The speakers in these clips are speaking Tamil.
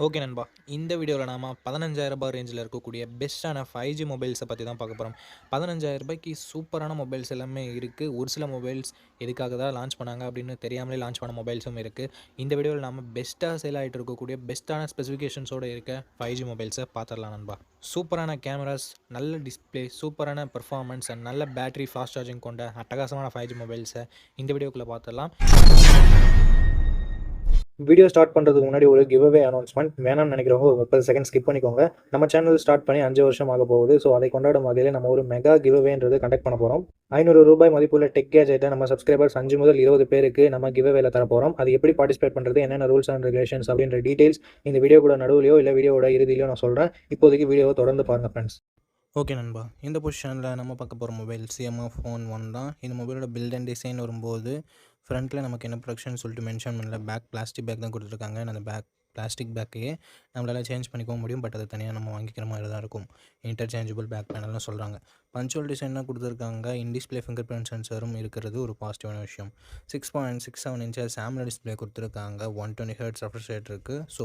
ஓகே நண்பா இந்த வீடியோவில் நாம பதினஞ்சாயிரம் ரூபாய் ரேஞ்சில் இருக்கக்கூடிய பெஸ்ட்டான ஃபைவ் ஜி மொபைல்ஸை பற்றி தான் பார்க்க போகிறோம் பதினஞ்சாயிரம் ரூபாய்க்கு சூப்பரான மொபைல்ஸ் எல்லாமே இருக்குது ஒரு சில மொபைல்ஸ் எதுக்காக தான் லான்ச் பண்ணாங்க அப்படின்னு தெரியாமலே லான்ச் பண்ண மொபைல்ஸும் இருக்குது இந்த வீடியோவில் நாம பெஸ்ட்டாக சேல் ஆகிட்டு இருக்கக்கூடிய பெஸ்ட்டான ஸ்பெசிஃபிகேஷன்ஸோடு இருக்க ஃபைவ் ஜி மொபைல்ஸை பார்த்துடலாம் நண்பா. சூப்பரான கேமராஸ் நல்ல டிஸ்ப்ளே சூப்பரான பெர்ஃபார்மன்ஸ் அண்ட் நல்ல பேட்டரி ஃபாஸ்ட் சார்ஜிங் கொண்ட அட்டகாசமான ஃபைவ் ஜி மொபைல்ஸை இந்த வீடியோக்குள்ளே பார்த்துடலாம் வீடியோ ஸ்டார்ட் பண்ணுறதுக்கு முன்னாடி ஒரு கிவ் அவே அனௌன்ஸ்மெண்ட் வேணாம்னு நினைக்கிறவங்க ஒரு முப்பது செகண்ட் ஸ்கிப் பண்ணிக்கோங்க. நம்ம சேனல் ஸ்டார்ட் பண்ணி அஞ்சு வருஷம் ஆக போகுது. ஸோ அதை கொண்டாடும் வகையில் நம்ம ஒரு மெகா கிவ் அவேன்றது கண்டக்ட் பண்ண போகிறோம் ஐநூறு ரூபாய் மதிப்புள்ள டெக் கேஜெட்டை நம்ம சப்ஸ்கிரைபர்ஸ் அஞ்சு முதல் இருபது பேருக்கு நம்ம கிவ் அவேல தர போகிறோம் அது எப்படி பார்ட்டிசிபேட் பண்ணுறது என்னென்ன ரூல்ஸ் அண்ட் ரெகுலேஷன்ஸ் அப்படின்ற டீடைல்ஸ் இந்த வீடியோ கூட நடுவுலையோ இல்லை வீடியோட இறுதியிலையோ நான் சொல்கிறேன் இப்போதைக்கு வீடியோவை தொடர்ந்து பாருங்கள் ஃப்ரெண்ட்ஸ் ஓகே நண்பா. இந்த பொசிஷனில் நம்ம பார்க்க போகிற மொபைல் சிஎம்ஆ ஃபோன் ஒன் தான். இந்த மொபைலோட பில்ட் அண்ட் டிசைன் வரும்போது ஃப்ரண்ட்டில் நமக்கு என்ன ப்ரொடக்ஷன் சொல்லிட்டு மென்ஷன் பண்ணல பேக் பிளாஸ்டிக் பேக் தான் கொடுத்துருக்காங்க. அந்த பேக் பிளாஸ்டிக் பேக்கையே நம்மளால் சேஞ்ச் பண்ணிக்கவும் முடியும். பட் அது தனியாக நம்ம வாங்கிக்கிற மாதிரி தான் இருக்கும். இன்டர்சேஞ்சபிள் பேக் பேனல்னு சொல்கிறாங்க பஞ்சுவல் டிசைனாக கொடுத்துருக்காங்க. இன்டிஸ்பிளே ஃபிங்கர் பிரிண்ட் சென்சரும் இருக்கிறது ஒரு பாசிட்டிவான விஷயம். Six point six seven inches சாம்ல display கொடுத்துருக்காங்க. ஒன் டுவெண்ட்டி ஹர்ட்ஸ் ரெஃப்ரெஷ் இருக்குது ஸோ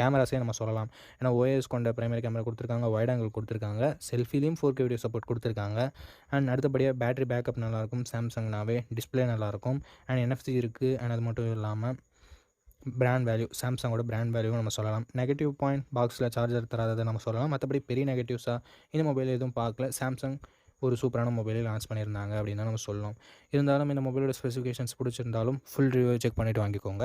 கேமராஸே நம்ம சொல்லலாம். ஏன்னா ஓஎஸ் கொண்ட ப்ரைமரி கேமரா கொடுத்துருக்காங்க வைட் ஆங்கிள் கொடுத்துருக்காங்க. செல்ஃபிலையும் ஃபோர் கே வீடியோ சப்போர்ட் கொடுத்துருக்காங்க. அண்ட் அடுத்தபடியாக பேட்டரி பேக்கப் நல்லாயிருக்கும். சாம்சங்னாவே டிஸ்பிளே நல்லாயிருக்கும். அண்ட் என்எஃப்சி இருக்குது அண்ட் அது மட்டும் இல்லாமல் பிராண்ட் வேல்யூ சாம்சங்கோட பிராண்ட் வேல்யூவும் நம்ம சொல்லலாம். நெகட்டிவ் பாயிண்ட் பாக்ஸில் சார்ஜர் தராததை நம்ம சொல்லலாம். மற்றபடி பெரிய நெகட்டிவ்ஸாக இந்த மொபைல் எதுவும் பார்க்கல. சாம்சங் ஒரு சூப்பரான மொபைலே லான்ச் பண்ணியிருந்தாங்க அப்படின்னு தான் நம்ம சொல்லலாம் இருந்தாலும் இந்த மொபைலோட ஸ்பெசிஃபிகேஷன்ஸ் பிடிச்சிருந்தாலும் ஃபுல் ரிவ்யூ செக் பண்ணிவிட்டு வாங்கிக்கோங்க.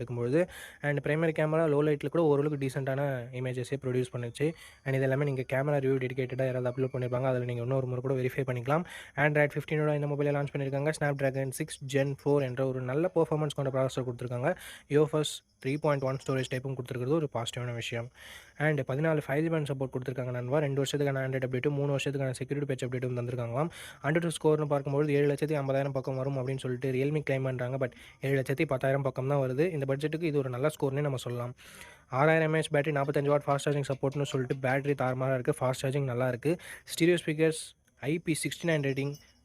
எடுக்கும்போது அண்ட் ப்ரைமரி கேமரா லோ லைட்டில் கூட ஓரளவுக்கு டீசெண்டான இமேஜஸே ப்ரொடியூஸ் பண்ணுச்சு. அண்ட் இது எல்லாமே நீங்கள் கேமரா ரிவ்யூ டெடிக்கேட்டடாக யாராவது அப்லோட் பண்ணியிருப்பாங்க அதில் நீங்கள் இன்னொரு முறை கூட வெரிஃபை பண்ணிக்கலாம். ஆண்ட்ராய்ட் ஃபிஃப்டீனோட இந்த மொபைலை லான்ச் பண்ணியிருக்காங்க Snapdragon six gen four என்ற ஒரு நல்ல பர்ஃபார்மன்ஸ் கொண்ட ப்ராசஸர் கொடுத்துருக்காங்க. UFS three point one storage டைப்பும் கொடுத்துருக்கிறது ஒரு பாசிட்டிவான விஷயம். அண்ட் பதினாலு ஃபைவ் ஜி பேண்ட் சப்போர்ட் கொடுத்துருக்காங்க நண்பா. ரெண்டு வருஷத்துக்கான ஆண்ட்ராய்ட் அப்டேட்டும் மூணு வருஷத்துக்கான செக்யூரிட்டி பேட்ச் அப்டேட்டும் தந்திருக்காங்களாம். அண்டர் ஸ்கோர்னு பார்க்கும்போது ஏழு லட்சத்தி ஐம்பதாயிரம் பக்கம் வரும் அப்படின்னு சொல்லிட்டு ரியல்மி கிளைம் பண்ணுறாங்க பட் ஏழு லட்சத்தி பத்தாயிரம் பக்கம் தான் வருது. இந்த பட்ஜெட்டுக்கு இது ஒரு நல்ல ஸ்கோர்னே நம்ம சொல்லலாம். ஆறாயிரம் எம்ஏஹெச் பேட்டரி நாற்பத்தஞ்சு வாட் ஃபாஸ்ட் சார்ஜிங் சப்போர்ட்னு சொல்லிட்டு பேட்டரி தாரமாக இருக்குது ஃபாஸ்ட் சார்ஜிங் நல்லா இருக்குது stereo speakers IP sixty nine rating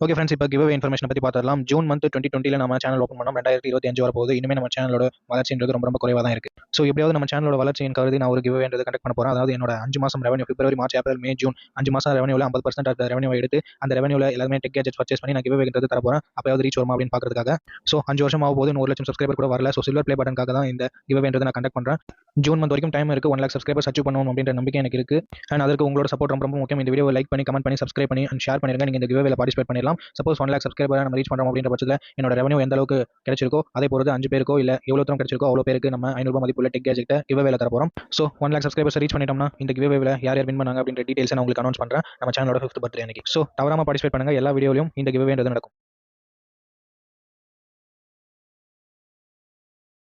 okay friends இப்போ கிவ் இன்ஃபர்மேஷன் பற்றி பார்த்துடலாம் ஜூன் மந்த் டுவெண்ட்டி டுவெண்ட்டியில் நம்ம சேனல் ஓப்பன் பண்ணோம். ரெண்டாயிரத்தி இருபத்தி அஞ்சு வர போகுது இனிமேல் நம்ம சேனலோட வளர்ச்சின்றது ரொம்ப ரொம்ப குறைவாக தான் இருக்குது ஸோ எப்படியாவது நம்ம சேனலோட வளர்ச்சியின் கருதி நான் ஒரு கிவ்வேன்றது கண்டக்ட் பண்ண போகிறேன் அதாவது என்னோட அஞ்சு மாதம் revenue February March April May June அஞ்சு மாதம் ரெவன்யூவில் ஐம்பது பர்சன்ட் அந்த ரெவன்யூ எடுத்து அந்த ரெவன்யூவில் எல்லாமே டெக் கேஜெட் பர்ச்சேஸ் பண்ணி நான் கிவ்வேன்றது தர போகிறேன் அப்போயாவது ரீச் வருமா அப்படின்னு பார்க்கறதுக்காக ஸோ அஞ்சு வருஷம் ஆகும் போது ஒரு லட்சம் சப்ஸ்கிரைபர் கூட வரல. ஸோ சில்வர் பிளே பட்டனுக்காக தான் இந்த கிவ்வேன்றது நான் கண்டக்ட் பண்ணுறேன் ஜூன் மந்த் வரைக்கும் டைம் இருக்குது ஒன் லேக் சப்ஸ்கிரைபர்ஸ் அச்சீவ் பண்ணணும் அப்படின்ற நம்பிக்கை எனக்கு இருக்குது அண்ட் அதற்கு உங்களோட சப்போர்ட் ரொம்ப ரொம்ப முக்கியம். இந்த வீடியோ லைக் பண்ணி கமெண்ட் பண்ணி சப்ஸ்கிரைப் பண்ணி அண்ட் ஷேர் பண்ணிருங்க. நீங்கள் இந்த கிவேவில் பார்ட்டிசிபேட் பண்ணிடலாம். சப்போஸ் ஒன் லேக் சப்ஸ்கிரைபர் நம்ம ரீச் பண்ணுறோம் அப்படின்ற பட்சத்தில் என்னோட ரெவன்யூ எந்த அளவுக்கு கிடைச்சிருக்கோ அதே பொறுத்து அஞ்சு பேருக்கோ இல்லை எவ்வளோ தூரம் கிடைச்சிருக்கோ அவ்வளோ பேருக்கு நம்ம ஐநூறுபா மதிப்புள்ள டெக் கேஜெக்ட்டை கிவேவில் தர போகிறோம் so one lakh subscribers reach பண்ணிட்டோம்னா இந்த கிவேவில் யார் யார் வின் பண்ணாங்க அப்படின்ற டீடைல்ஸ் நான் உங்களுக்கு அனௌன்ஸ் பண்ணுறேன் நம்ம சேனலோட ஃபிஃப்த் பர்த்டே அன்னைக்கு. ஸோ தவறாமல் பார்ட்டிசிபேட் பண்ணுங்க. எல்லா வீடியோலையும் இந்த கிவேன்றது நடக்கும்.